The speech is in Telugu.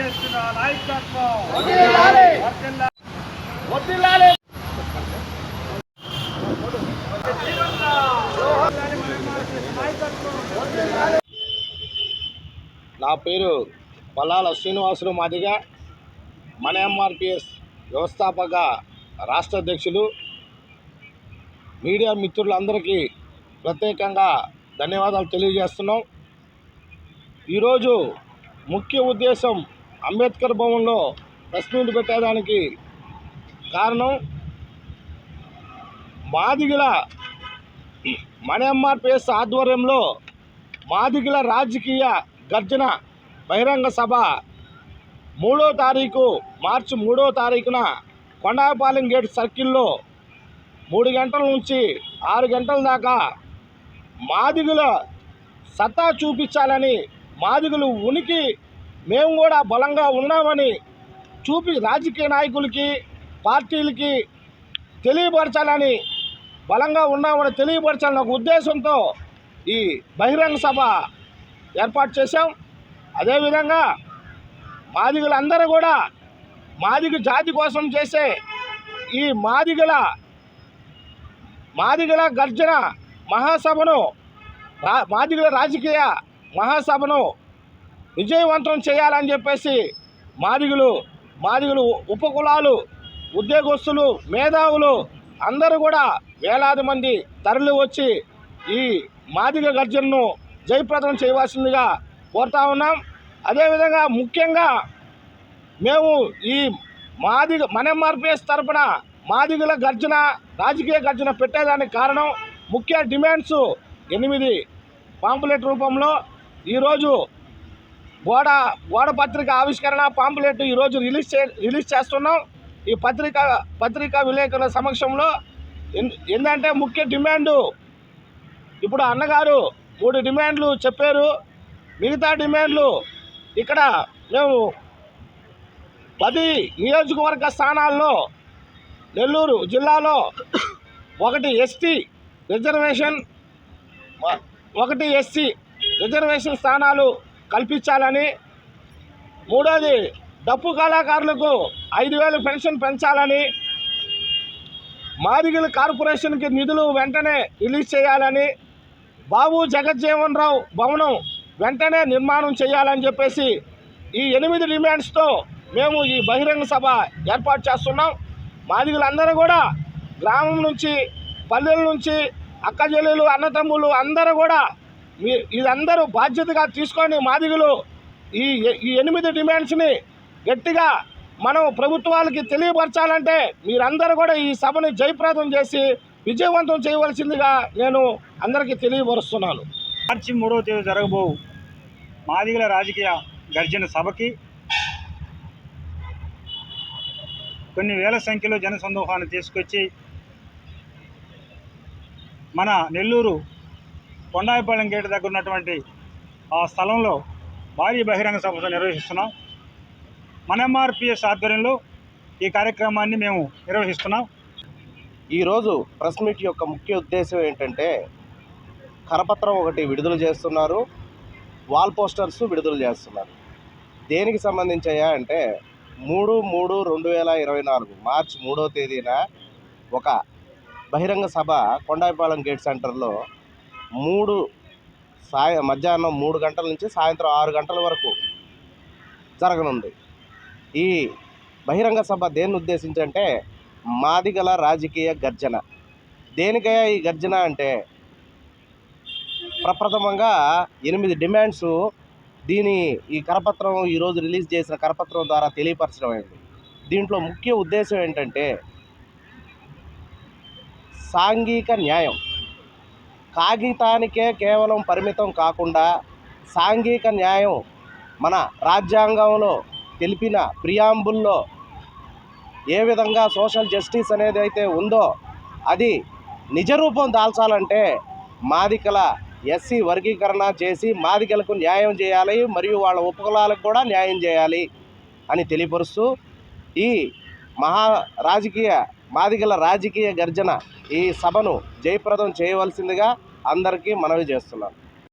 నాయకత్వం. నా పేరు పల్లాల శ్రీనివాసులు మాదిగా మన ఎంఆర్పిఎస్ వ్యవస్థాపక రాష్ట్ర అధ్యక్షులు. మీడియా మిత్రులందరికీ ప్రత్యేకంగా ధన్యవాదాలు తెలియజేస్తున్నాం. ఈరోజు ముఖ్య ఉద్దేశం అంబేద్కర్ భవన్లో ప్రెస్ మీట్ పెట్టేదానికి కారణం మాదిగల మన ఎంఆర్పిఎస్ ఆధ్వర్యంలో మాదిగల రాజకీయ గర్జన బహిరంగ సభ మూడో తారీఖు మార్చి మూడో తారీఖున కొండాపాలెం గేట్ సర్కిల్లో మూడు గంటల నుంచి ఆరు గంటల దాకా మాదిగుల సత్తా చూపించాలని మాదిగులు ఉనికి మేము కూడా బలంగా ఉన్నామని చూపి రాజకీయ నాయకులకి పార్టీలకి తెలియపరచాలని బలంగా ఉన్నామని తెలియపరచాలని ఒక ఉద్దేశంతో ఈ బహిరంగ సభ ఏర్పాటు చేశాం. అదేవిధంగా మాదిగలందరూ కూడా మాదిగ జాతి కోసం చేసే ఈ మాదిగల మాదిగల గర్జన మహాసభను రా మాదిగల రాజకీయ మహాసభను విజయవంతం చేయాలని చెప్పేసి మాదిగులు మాదిగులు ఉపకులాలు ఉద్యోగస్తులు మేధావులు అందరూ కూడా వేలాది మంది తరలి వచ్చి ఈ మాదిగ గర్జనను జయప్రదం చేయవలసిందిగా కోరుతా ఉన్నాం. అదేవిధంగా ముఖ్యంగా మేము ఈ మాదిగ మన ఎంఆర్పిఎస్ తరపున మాదిగుల గర్జన రాజకీయ గర్జన పెట్టేదానికి కారణం ముఖ్య డిమాండ్స్ ఎనిమిది పాంపులెట్ రూపంలో. ఈరోజు గోడ గోడ పత్రిక ఆవిష్కరణ పాంపులెట్ ఈరోజు రిలీజ్ చే రిలీజ్ చేస్తున్నాం. ఈ పత్రిక పత్రికా విలేకరుల సమక్షంలో ఎన్- ఏంటంటే ముఖ్య డిమాండు. ఇప్పుడు అన్నగారు మూడు డిమాండ్లు చెప్పారు. మిగతా డిమాండ్లు ఇక్కడ మేము పది నియోజకవర్గ స్థానాల్లో నెల్లూరు జిల్లాలో ఒకటి ఎస్టీ రిజర్వేషన్ ఒకటి ఎస్సీ రిజర్వేషన్ స్థానాలు కల్పించాలని మూడోది డప్పు కళాకారులకు ఐదు వేలు పెన్షన్ పెంచాలని మాదిగల కార్పొరేషన్కి నిధులు వెంటనే రిలీజ్ చేయాలని బాబు జగజ్జీవన్ రావు భవనం వెంటనే నిర్మాణం చేయాలని చెప్పేసి ఈ ఎనిమిది డిమాండ్స్తో మేము ఈ బహిరంగ సభ ఏర్పాటు చేస్తున్నాం. మాదిగలందరూ కూడా గ్రామం నుంచి పల్లెల నుంచి అక్కచెల్లెలు అన్నతమ్ములు అందరూ కూడా మీ ఇదందరూ బాధ్యతగా తీసుకొని మాదిగులు ఈ ఈ ఎనిమిది డిమాండ్స్ని గట్టిగా మనం ప్రభుత్వాలకి తెలియపరచాలంటే మీరందరూ కూడా ఈ సభని జయప్రదం చేసి విజయవంతం చేయవలసిందిగా నేను అందరికీ తెలియపరుస్తున్నాను. మార్చి మూడవ తేదీ జరగబో మాదిగల రాజకీయ గర్జన సభకి కొన్ని వేల సంఖ్యలో జనసందోహాన్ని తీసుకొచ్చి మన నెల్లూరు కొండాయిపాలెం గేట్ దగ్గర ఉన్నటువంటి ఆ స్థలంలో భారీ బహిరంగ సభ నిర్వహిస్తున్నాం. మన ఎంఆర్పిఎస్ ఆధ్వర్యంలో ఈ కార్యక్రమాన్ని మేము నిర్వహిస్తున్నాం. ఈరోజు ప్రెస్ మీట్ యొక్క ముఖ్య ఉద్దేశం ఏంటంటే కరపత్రం ఒకటి విడుదల చేస్తున్నారు. వాల్ పోస్టర్స్ విడుదల చేస్తున్నారు. దేనికి సంబంధించాయా అంటే మూడు మూడు రెండు వేల ఇరవై నాలుగు మార్చి మూడో తేదీన ఒక బహిరంగ సభ కొండాయిపాలెం గేట్ సెంటర్లో మూడు సాయ మధ్యాహ్నం మూడు గంటల నుంచి సాయంత్రం ఆరు గంటల వరకు జరగనుంది. ఈ బహిరంగ సభ దేన్ని ఉద్దేశించంటే మాదిగల రాజకీయ గర్జన. దేనికయ్యా ఈ గర్జన అంటే ప్రప్రథమంగా ఎనిమిది డిమాండ్స్ దీని ఈ కరపత్రం ఈరోజు రిలీజ్ చేసిన కరపత్రం ద్వారా తెలియపరచడం దీంట్లో ముఖ్య ఉద్దేశం ఏంటంటే సాంఘిక న్యాయం. కాగితానికే కేవలం పరిమితం కాకుండా సాంఘిక న్యాయం మన రాజ్యాంగంలో తెలిపిన ప్రియాంబుల్లో ఏ విధంగా సోషల్ జస్టిస్ అనేది అయితే ఉందో అది నిజరూపం దాల్చాలంటే మాదికల ఎస్సీ వర్గీకరణ చేసి మాదికలకు న్యాయం చేయాలి మరియు వాళ్ళ ఉపకులాలకు కూడా న్యాయం చేయాలి అని తెలియపరుస్తూ ఈ మహా రాజకీయ మాదిగల రాజకీయ గర్జన ఈ సభను జయప్రదం చేయవలసిందిగా అందరికీ మనవి చేస్తున్నాను